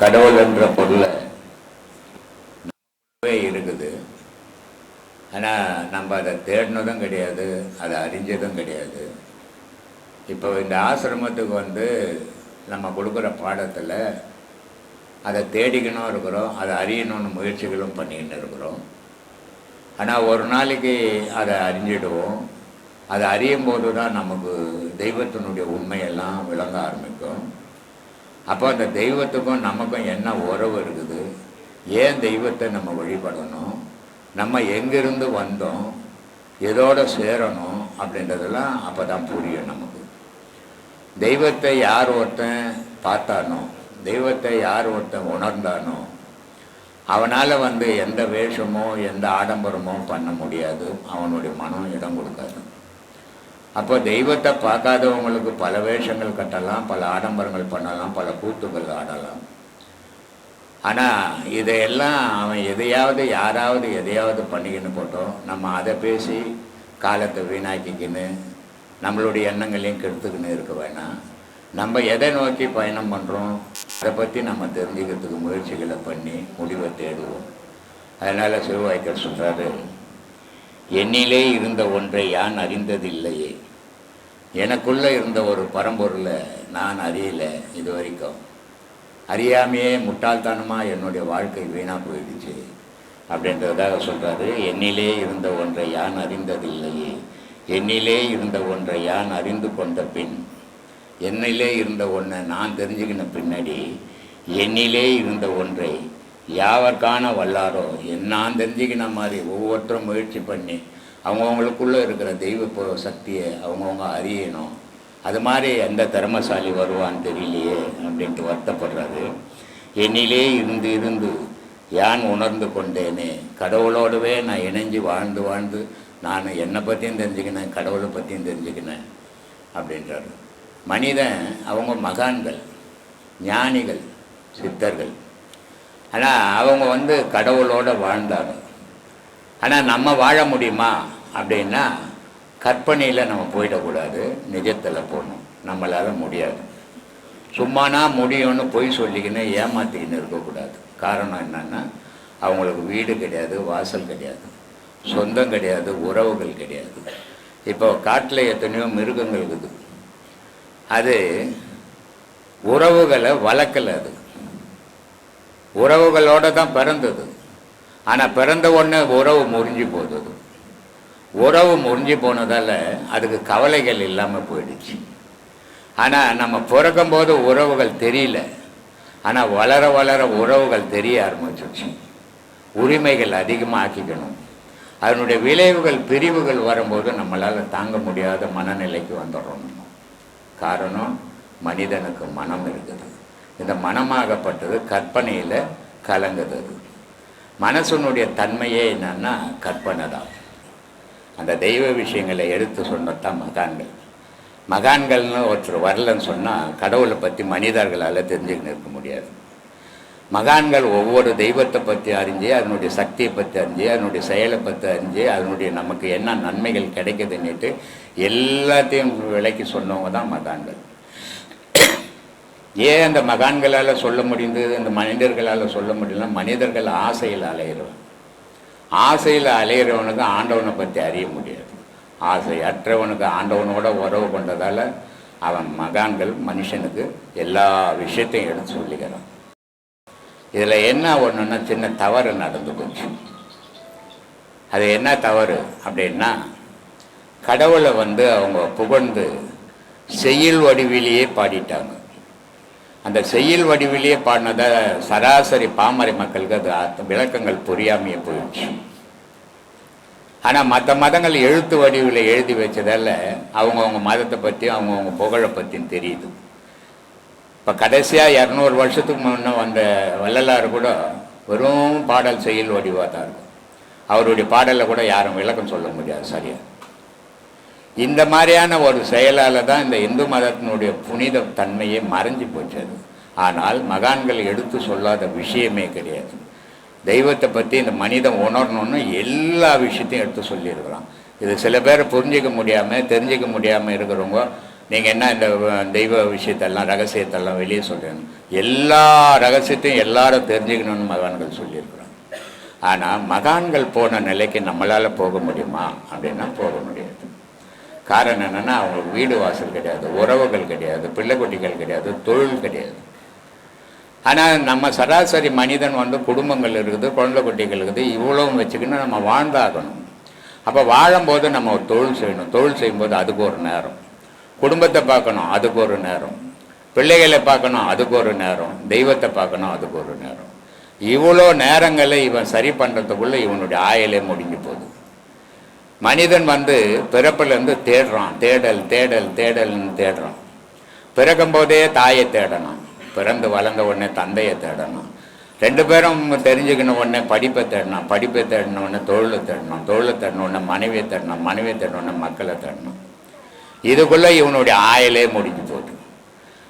கடவுள் என்ற பொருளை இருக்குது. ஆனால் நம்ம அதை தேடினதும் கிடையாது அதை அறிஞ்சதும் கிடையாது. இப்போ இந்த ஆசிரமத்துக்கு வந்து நம்ம கொடுக்குற பாடத்தில் அதை தேடிக்கணும் இருக்கிறோம் அதை அறியணும்னு முயற்சிகளும் பண்ணிக்கிட்டு இருக்கிறோம். ஆனால் ஒரு நாளைக்கு அதை அறிஞ்சிடுவோம். அதை அறியும் போது தான் நமக்கு தெய்வத்தினுடைய உண்மையெல்லாம் விளங்க ஆரம்பிக்கும். அப்போ அந்த தெய்வத்துக்கும் நமக்கும் என்ன உறவு இருக்குது? ஏன் தெய்வத்தை நம்ம வழிபடணும்? நம்ம எங்கிருந்து வந்தோம்? எதோட சேரணும்? அப்படின்றதெல்லாம் அப்போ தான் புரியும் நமக்கு. தெய்வத்தை யார் ஒருத்தன் பார்த்தானோ தெய்வத்தை யார் ஒருத்தன் உணர்ந்தானோ அவனால் வந்து எந்த வேஷமோ எந்த ஆடம்பரமோ பண்ண முடியாது. அவனுடைய மனம் இடம் கொடுக்காது. அப்போ தெய்வத்தை பார்க்காதவங்களுக்கு பல வேஷங்கள் கட்டலாம் பல ஆடம்பரங்கள் பண்ணலாம் பல கூத்துகள் ஆடலாம். ஆனால் இதையெல்லாம் அவன் எதையாவது யாராவது எதையாவது பண்ணிக்கின்னு போட்டோம் நம்ம அதை பேசி காலத்தை வீணாக்கிக்கின்னு நம்மளுடைய எண்ணங்களையும் கெடுத்துக்கின்னு இருக்க வேணாம். நம்ம எதை நோக்கி பயணம் பண்ணுறோம் அதை பற்றி நம்ம தெரிஞ்சுக்கிறதுக்கு முயற்சிகளை பண்ணி முடிவை தேடுவோம். அதனால் சிறுவாய்க்கர் சொல்கிறாரு என்னிலே இருந்த ஒன்றை யான் அறிந்ததில்லையே. எனக்குள்ளே இருந்த ஒரு பரம்பொருளை நான் அறியலை இது வரைக்கும் அறியாமையே முட்டாள்தனமாக என்னுடைய வாழ்க்கை வீணாக போயிடுச்சு அப்படின்றதாக சொல்கிறாரு என்னிலே இருந்த ஒன்றை யான் அறிந்ததில்லையே. என்னிலே இருந்த ஒன்றை யான் அறிந்து கொண்ட பின் என்னிலே இருந்த ஒன்றை நான் தெரிஞ்சுக்கின பின்னாடி என்னிலே இருந்த ஒன்றை யாவர்கான வல்லாரோ? நான் தெரிஞ்சுக்கின மாதிரி ஒவ்வொருத்தரும் முயற்சி பண்ணி அவங்கவுங்களுக்குள்ளே இருக்கிற தெய்வ சக்தியை அவங்கவுங்க அறியணும். அது மாதிரி எந்த திறமசாலி வருவான்னு தெரியலையே அப்படின்ட்டு வருத்தப்படுறாரு. என்னிலே இருந்து இருந்து யான் உணர்ந்து கொண்டேனே? கடவுளோடவே நான் இணைஞ்சு வாழ்ந்து வாழ்ந்து நான் என்னை பற்றியும் தெரிஞ்சுக்கினேன் கடவுளை பற்றியும் தெரிஞ்சுக்கினேன் அப்படின்றாரு. மனிதன் அவங்க மகான்கள் ஞானிகள் சித்தர்கள். ஆனால் அவங்க வந்து கடவுளோடு வாழ்ந்தாங்க. ஆனால் நம்ம வாழ முடியுமா? அப்படின்னா கற்பனையில் நம்ம போயிடக்கூடாது. நிஜத்தில் போகணும். நம்மளால் முடியாது. சும்மானா முடியும்னு பொய் சொல்லிக்கின்னு ஏமாத்திக்கின்னு இருக்கக்கூடாது. காரணம் என்னன்னா அவங்களுக்கு வீடு கிடையாது வாசல் கிடையாது. சொந்தம் கிடையாது உறவுகள் கிடையாது. இப்போ காட்டில் எத்தனையோ மிருகங்கள் இருக்குது. அது உறவுகளை வளர்க்கல அது. உறவுகளோடு தான் பிறந்தது. ஆனால் பிறந்த உடனே உறவு முறிஞ்சு போகுது உறவு முறிஞ்சு போனதால் அதுக்கு கவலைகள் இல்லாமல் போயிடுச்சு. ஆனால் நம்ம பிறக்கும்போது உறவுகள் தெரியல. ஆனால் வளர வளர உறவுகள் தெரிய ஆரம்பிச்சிச்சு உரிமைகள் அதிகமாக ஆக்கிக்கணும் அதனுடைய விளைவுகள் பிரிவுகள் வரும்போது நம்மளால் தாங்க முடியாத மனநிலைக்கு வந்துடுறோம் காரணம் மனிதனுக்கு மனம் இருக்குது. இந்த மனமாகப்பட்டது கற்பனையில் கலங்குது மனசனுடைய தன்மையே என்னன்னா கற்பனை தான். அந்த தெய்வ விஷயங்களை எடுத்து சொன்னதான் மகான்கள். மகான்கள்னு ஒருத்தர் வரலன்னு சொன்னால் கடவுளை பற்றி மனிதர்களால் தெரிஞ்சுக்கின்னு இருக்க முடியாது. மகான்கள் ஒவ்வொரு தெய்வத்தை பற்றி அறிஞ்சு அதனுடைய சக்தியை பற்றி அறிஞ்சு அதனுடைய செயலை பற்றி அறிஞ்சு அதனுடைய நமக்கு என்ன நன்மைகள் கிடைக்குதுன்னுட்டு எல்லாத்தையும் விலைக்கு சொன்னவங்க தான் மகான்கள். ஏன் அந்த மகான்களால் சொல்ல முடிந்தது இந்த மனிதர்களால் சொல்ல முடியல மனிதர்கள் ஆசையில் அலையிறவன் ஆசையில் அலையிறவனுக்கு ஆண்டவனை பற்றி அறிய முடியாது. ஆசை அற்றவனுக்கு ஆண்டவனோட உறவு கொண்டதால் அவன் மகான்கள் மனுஷனுக்கு எல்லா விஷயத்தையும் எடுத்து சொல்லிக்கிறான் இதில் என்ன ஒன்றுன்னா சின்ன தவறு நடந்து போச்சு. அது என்ன தவறு அப்படின்னா கடவுளை வந்து அவங்க புகழ்ந்து செயல் வடிவிலேயே பாடிட்டாங்க. அந்த செயல் வடிவிலேயே பாடினதை சராசரி பாமரை மக்களுக்கு அது விளக்கங்கள் புரியாமையே போயிடுச்சு. ஆனால் மற்ற மதங்கள் எழுத்து வடிவில் எழுதி வச்சதால் அவங்கவுங்க மதத்தை பற்றியும் அவங்கவுங்க புகழை பற்றியும் தெரியுது. இப்போ கடைசியாக இரநூறு வருஷத்துக்கு முன்னே வந்த வள்ளலார் கூட வெறும் பாடல் செயல் வடிவாக தான் இருக்கும். அவருடைய பாடலை கூட யாரும் விளக்கம் சொல்ல முடியாது சரியாக இந்த மாதிரியான ஒரு செயலால் தான் இந்த இந்து மதத்தினுடைய புனித தன்மையே மறைஞ்சு போச்சு அது ஆனால் மகான்கள் எடுத்து சொல்லாத விஷயமே கிடையாது. தெய்வத்தை பற்றி இந்த மனிதன் உணரணும்னு எல்லா விஷயத்தையும் எடுத்து சொல்லியிருக்கிறான். இது சில பேர் புரிஞ்சிக்க முடியாமல் தெரிஞ்சிக்க முடியாமல் இருக்கிறவங்க நீங்கள் என்ன இந்த தெய்வ விஷயத்தெல்லாம் ரகசியத்தெல்லாம் வெளியே சொல்கிறீங்க எல்லா ரகசியத்தையும் எல்லாரும் தெரிஞ்சுக்கணும்னு மகான்கள் சொல்லியிருக்கிறாங்க. ஆனால் மகான்கள் போன நிலைக்கு நம்மளால் போக முடியுமா? அப்படின்னா போக முடியாது. காரணம் என்னென்னா அவங்களுக்கு வீடு வாசல் கிடையாது உறவுகள் கிடையாது பிள்ளைக்குட்டிகள் கிடையாது தொழில் கிடையாது. ஆனால் நம்ம சராசரி மனிதன் வந்து குடும்பங்கள் இருக்குது குழந்தை குட்டிகள் இருக்குது இவ்வளவும் வச்சுக்கின்னு நம்ம வாழ்ந்தாகணும். அப்போ வாழும்போது நம்ம ஒரு தொழில் செய்யணும். தொழில் செய்யும்போது அதுக்கு ஒரு நேரம். குடும்பத்தை பார்க்கணும் அதுக்கு ஒரு நேரம். பிள்ளைகளை பார்க்கணும் அதுக்கு ஒரு நேரம். தெய்வத்தை பார்க்கணும் அதுக்கு ஒரு நேரம். இவ்வளோ நேரங்களை இவன் சரி பண்ணுறதுக்குள்ளே இவனுடைய ஆயலே முடிஞ்சு போகுது. மனிதன் வந்து பிறப்பிலேருந்து தேடுறான். தேடல் தேடல் தேடல்னு தேடுறான். பிறக்கும் போதே தாயை தேடணும். பிறந்து வளர்ந்த உடனே தந்தையை தேடணும். ரெண்டு பேரும் தெரிஞ்சுக்கின உடனே படிப்பை தேடணும். படிப்பை தேடின உடனே தொழிலை தேடணும். தொழிலை தேடின உடனே மனைவியை தேடணும். மனைவியை தேடின உடனே மக்களை தேடணும். இதுக்குள்ளே இவனுடைய ஆயலே முடிஞ்சு போகுது.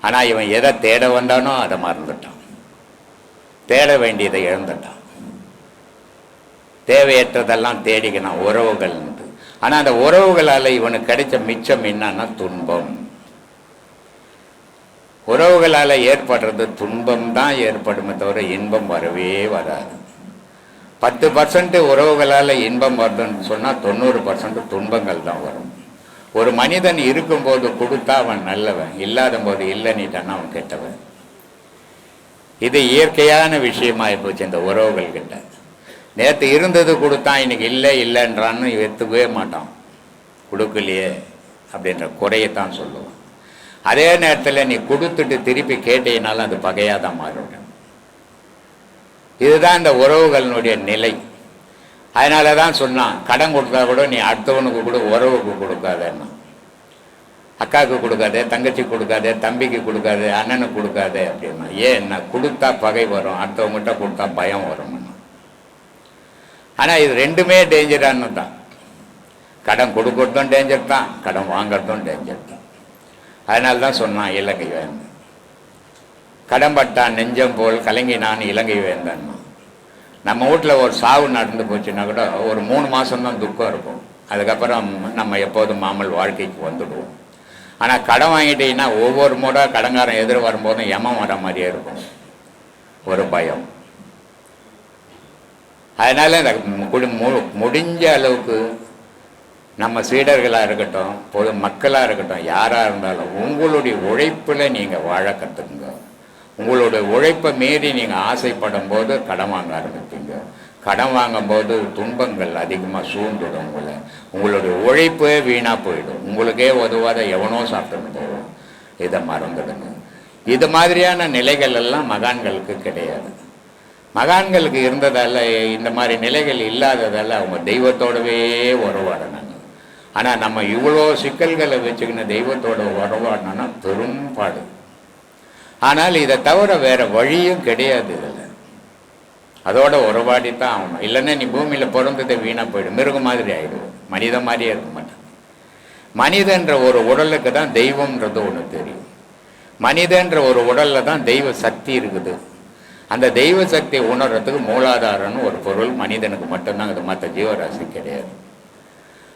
ஆனால் இவன் எதை தேட வந்தானோ அதை மறந்துட்டான். தேட வேண்டியதை இழந்துட்டான். தேவையற்றதெல்லாம் தேடிக்கணும் உறவுகள்னு ஆனால் அந்த உறவுகளால் இவனுக்கு கிடைச்ச மிச்சம் என்னன்னா துன்பம். உறவுகளால் ஏற்படுறது துன்பம் தான் ஏற்படுமே தவிர இன்பம் வரவே வராது. பத்து பர்சன்ட் உறவுகளால் இன்பம் வருதுன்னு சொன்னால் தொண்ணூறு பர்சன்ட் துன்பங்கள் தான் வரும். ஒரு மனிதன் இருக்கும்போது கொடுத்தா அவன் நல்லவன் இல்லாத போது இல்லைன்னுட்டான்னா அவன் கெட்டவன். இது இயற்கையான விஷயமாகி போச்சு இந்த உறவுகள் கிட்ட நேற்று இருந்தது கொடுத்தான் இன்றைக்கி இல்லை இல்லைன்றான்னு எடுத்துக்கவே மாட்டான். கொடுக்கலையே அப்படின்ற குறையத்தான் சொல்லுவான். அதே நேரத்தில் நீ கொடுத்துட்டு திருப்பி கேட்டீங்கனாலும் அது பகையாக தான் மாறிவிடும் இதுதான் இந்த உறவுகளினுடைய நிலை. அதனால தான் சொன்னான் கடன் கொடுத்தா கூட நீ அடுத்தவனுக்கு கூட உறவுக்கு கொடுக்காதேன்னா. அக்காவுக்கு கொடுக்காதே தங்கச்சிக்கு கொடுக்காதே தம்பிக்கு கொடுக்காதே அண்ணனுக்கு கொடுக்காதே அப்படின்னா ஏன் என்ன கொடுத்தா பகை வரும் அடுத்தவங்ககிட்ட கொடுத்தா பயம் வரும்? ஆனால் இது ரெண்டுமே டேஞ்சரானு தான். கடன் கொடுக்கறதும் டேஞ்சர் தான் கடன் வாங்குறதும் டேஞ்சர் தான். அதனால தான் சொன்னான் இலங்கை வேந்தன். கடன் பட்டான் நெஞ்சம் போல் கலங்கினான் இலங்கை வேந்தன். நம்ம வீட்டில் ஒரு சாவு நடந்து போச்சுன்னா கூட ஒரு மூணு மாதம்தான் துக்கம் இருக்கும். அதுக்கப்புறம் நம்ம எப்போதும் மாமல் வாழ்க்கைக்கு வந்துடுவோம். ஆனால் கடன் வாங்கிட்டீங்கன்னா ஒவ்வொரு முறை கடங்காரன் எதிர் வரும்போதும் யமம் வர மாதிரியே இருக்கும். ஒரு பயம். அதனால் இந்த குடி மு- முடிஞ்ச அளவுக்கு நம்ம சீடர்களாக இருக்கட்டும் பொது மக்களாக இருக்கட்டும் யாராக இருந்தாலும் உங்களுடைய உழைப்பில் நீங்கள் வாழ கற்றுக்குங்க உங்களுடைய உழைப்பை மீறி நீங்கள் ஆசைப்படும் போது கடன் வாங்க ஆரம்பிப்பீங்க. கடன் வாங்கும்போது துன்பங்கள் அதிகமாக சூழ்ந்துடும் உங்களை. உங்களுடைய உழைப்பே வீணாக போயிடும். உங்களுக்கே உதவாத எவனோ சாப்பிட்டு போகும் இதை மறந்துடுங்க. இது மாதிரியான நிலைகள் எல்லாம் மகான்களுக்கு கிடையாது. மகான்களுக்கு இருந்ததால் இந்த மாதிரி நிலைகள் இல்லாததால் அவங்க தெய்வத்தோடவே உறவாடினாங்க. ஆனால் நம்ம இவ்வளோ சிக்கல்களை வச்சுக்கின்னு தெய்வத்தோட உறவாடினோன்னா பெரும்பாடு ஆனால் இதை தவிர வேறு வழியும் கிடையாது இதில். அதோட உறவாடித்தான் ஆகணும். இல்லைன்னா நீ பூமியில் பிறந்ததை வீணாக போயிடும். மிருகம் மாதிரி ஆகிடும் மனித மாதிரியே இருக்க மாட்டான். மனிதன்ற ஒரு உடலுக்கு தான் தெய்வம்ன்றது ஒன்று தெரியும். மனிதன்ற ஒரு உடலில் தான் தெய்வ சக்தி இருக்குது. அந்த தெய்வ சக்தியை உணர்றதுக்கு மூலாதாரம்னு ஒரு பொருள் மனிதனுக்கு மட்டும்தான் அது மற்ற ஜீவராசி கிடையாது.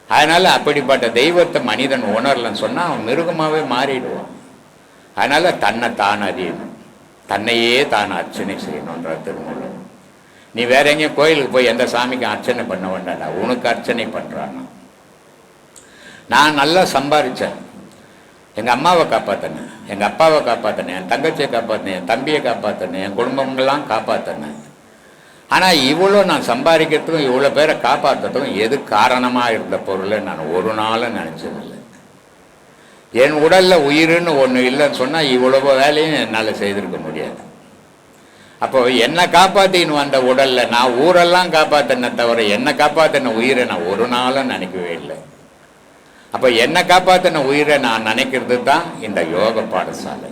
அதனால் அப்படிப்பட்ட தெய்வத்தை மனிதன் உணரலன்னு சொன்னால் அவன் மிருகமாகவே மாறிடுவான். அதனால் தன்னை தான் அறியணும். தன்னையே தான் அர்ச்சனை செய்யணுன்ற திருமூலம் நீ வேற எங்கேயும் கோயிலுக்கு போய் எந்த சாமிக்கும் அர்ச்சனை பண்ண வேண்டாம் உனக்கு அர்ச்சனை பண்ணுறான்னா நான் நல்லா சம்பாரித்தேன் எங்கள் அம்மாவை காப்பாற்றினேன் எங்கள் அப்பாவை காப்பாற்றினேன் என் தங்கச்சியை காப்பாற்றினேன் என் தம்பியை காப்பாற்றினேன் என் குடும்பங்கள்லாம் காப்பாற்றினேன் ஆனால் இவ்வளோ நான் சம்பாதிக்கிறதுக்கும் இவ்வளோ பேரை காப்பாற்றுறதுக்கும் எது காரணமாக இருந்த பொருளை நான் ஒரு நாளும் நினச்சதில்லை. என் உடலில் உயிர்னு ஒன்று இல்லைன்னு சொன்னால் இவ்வளோ வேலையும் என்னால் செய்திருக்க முடியாது. அப்போ என்னை காப்பாற்றின்னு வந்த உடலில் நான் ஊரெல்லாம் காப்பாற்றினே தவிர என்னை காப்பாற்றின உயிரை நான் ஒரு நாளும் நினைக்கவே இல்லை. அப்போ என்னை காப்பாற்றின உயிரை நான் நினைக்கிறது தான் இந்த யோக பாடசாலை.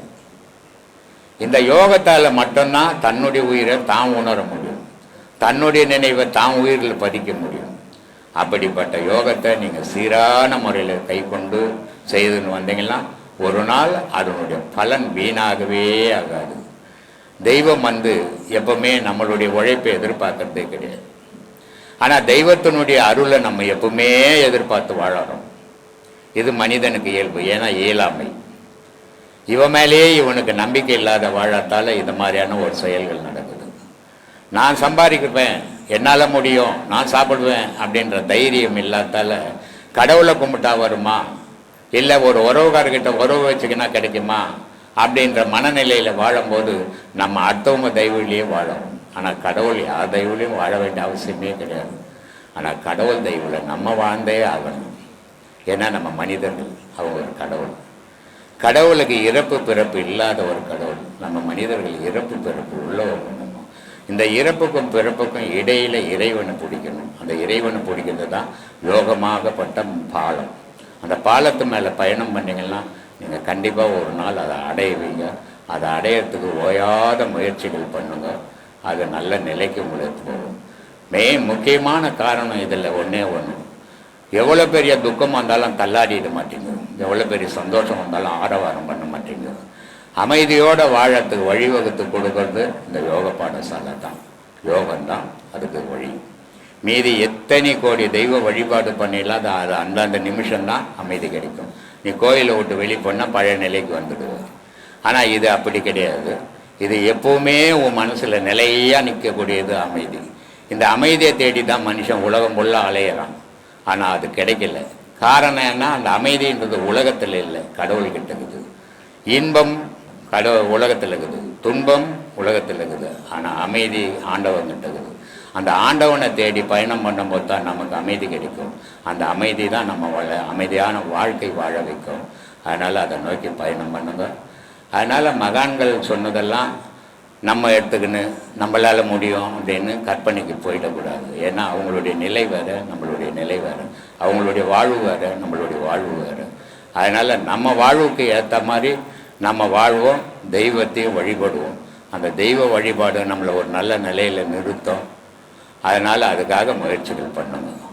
இந்த யோகத்தால் மட்டும்தான் தன்னுடைய உயிரை தான் உணர முடியும். தன்னுடைய நினைவை தான் உயிரில் பதிக்க முடியும். அப்படிப்பட்ட யோகத்தை நீங்கள் சீரான முறையில் கை கொண்டு செய்துன்னு வந்தீங்கன்னா ஒரு நாள் அதனுடைய பலன் வீணாகவே ஆகாது. தெய்வம் வந்து எப்பவுமே நம்மளுடைய உழைப்பை எதிர்பார்க்கறதே கிடையாது. ஆனால் தெய்வத்தினுடைய அருளை நம்ம எப்பவுமே எதிர்பார்த்து வாழறோம். இது மனிதனுக்கு இயல்பு ஏன்னா இயலாமை. இவன் மேலேயே இவனுக்கு நம்பிக்கை இல்லாத வாழத்தால் இது மாதிரியான ஒரு செயல்கள் நடக்குது. நான் சம்பாதிக்குவேன் என்னால் முடியும் நான் சாப்பிடுவேன் அப்படின்ற தைரியம் இல்லாதால கடவுளை கும்பிட்டா வருமா? இல்லை ஒரு உறவுக்காரர்கிட்ட உறவு வச்சுக்கினா கிடைக்குமா? அப்படின்ற மனநிலையில் வாழும்போது நம்ம அடுத்தவங்க தெய்வத்திலேயே வாழும் ஆனால் கடவுள் யார் தெய்வலையும் வாழ வேண்டிய அவசியமே கிடையாது. ஆனால் கடவுள் தெய்வில் நம்ம வாழ்ந்தே ஆகணும். ஏன்னா நம்ம மனிதர்கள் அவங்க ஒரு கடவுள். கடவுளுக்கு இறப்பு பிறப்பு இல்லாத ஒரு கடவுள். நம்ம மனிதர்கள் இறப்பு பிறப்பு உள்ளவங்க நம்ம. இந்த இறப்புக்கும் பிறப்புக்கும் இடையில இறைவனை பிடிக்கணும். அந்த இறைவனை பிடிக்கிறது தான் யோகமாகப்பட்ட பாலம். அந்த பாலத்து மேலே பயணம் பண்ணீங்கன்னா நீங்கள் கண்டிப்பாக ஒரு நாள் அதை அடைவீங்க. அதை அடையிறதுக்கு ஓயாத முயற்சிகள் பண்ணுங்க. அது நல்ல நிலைக்கு உங்களுக்கு போகும் மெயின் முக்கியமான காரணம் இதில் ஒன்றே ஒன்று எவ்வளோ பெரிய துக்கம் வந்தாலும் தள்ளாடிட மாட்டேங்குது. எவ்வளோ பெரிய சந்தோஷம் வந்தாலும் ஆரவாரம் பண்ண மாட்டேங்குது. அமைதியோட வாழறதுக்கு வழிவகுத்து கொடுக்கறது இந்த யோக பாடசாலை தான். யோகம்தான் அதுக்கு வழி. மீதி எத்தனை கோடி தெய்வ வழிபாடு பண்ணிடலாம் அது அது அந்தந்த நிமிஷம்தான் அமைதி கிடைக்கும். நீ கோயிலை விட்டு வெளியே போனால் பழைய நிலைக்கு வந்துடுது ஆனால் இது அப்படி கிடையாது. இது எப்பவுமே உன் மனசில் நிலையாக நிற்கக்கூடியது அமைதி. இந்த அமைதியை தேடி தான் மனுஷன் உலகம் ஃபுல்லாக அலையிறான். ஆனால் அது கிடைக்கல. காரணம் என்ன அந்த அமைதின்றது உலகத்தில் இல்லை கடவுள்கிட்ட இருக்குது. இன்பம் கடவுள் உலகத்தில் இருக்குது. துன்பம் உலகத்தில் இருக்குது. ஆனால் அமைதி ஆண்டவங்கிட்ட இருக்குது. அந்த ஆண்டவனை தேடி பயணம் பண்ணும்போது தான் நமக்கு அமைதி கிடைக்கும். அந்த அமைதி தான் நம்ம வாழ அமைதியான வாழ்க்கை வாழ வைக்கும். அதனால் அதை நோக்கி பயணம் பண்ணுங்க. அதனால் மகான்கள் சொன்னதெல்லாம் நம்ம எடுத்துக்கின்னு நம்மளால் முடியும் அப்படின்னு கற்பனைக்கு போயிடக்கூடாது. ஏன்னா அவங்களுடைய நிலை வேறு நம்மளுடைய நிலை வேறு. அவங்களுடைய வாழ்வு வேறு நம்மளுடைய வாழ்வு வேறு. அதனால் நம்ம வாழ்வுக்கு ஏற்ற மாதிரி நம்ம வாழ்வோம் தெய்வத்தையும் வழிபடுவோம். அந்த தெய்வ வழிபாடு நம்மளை ஒரு நல்ல நிலையில் நிறுத்தும். அதனால் அதுக்காக முயற்சிகள் பண்ணணும்.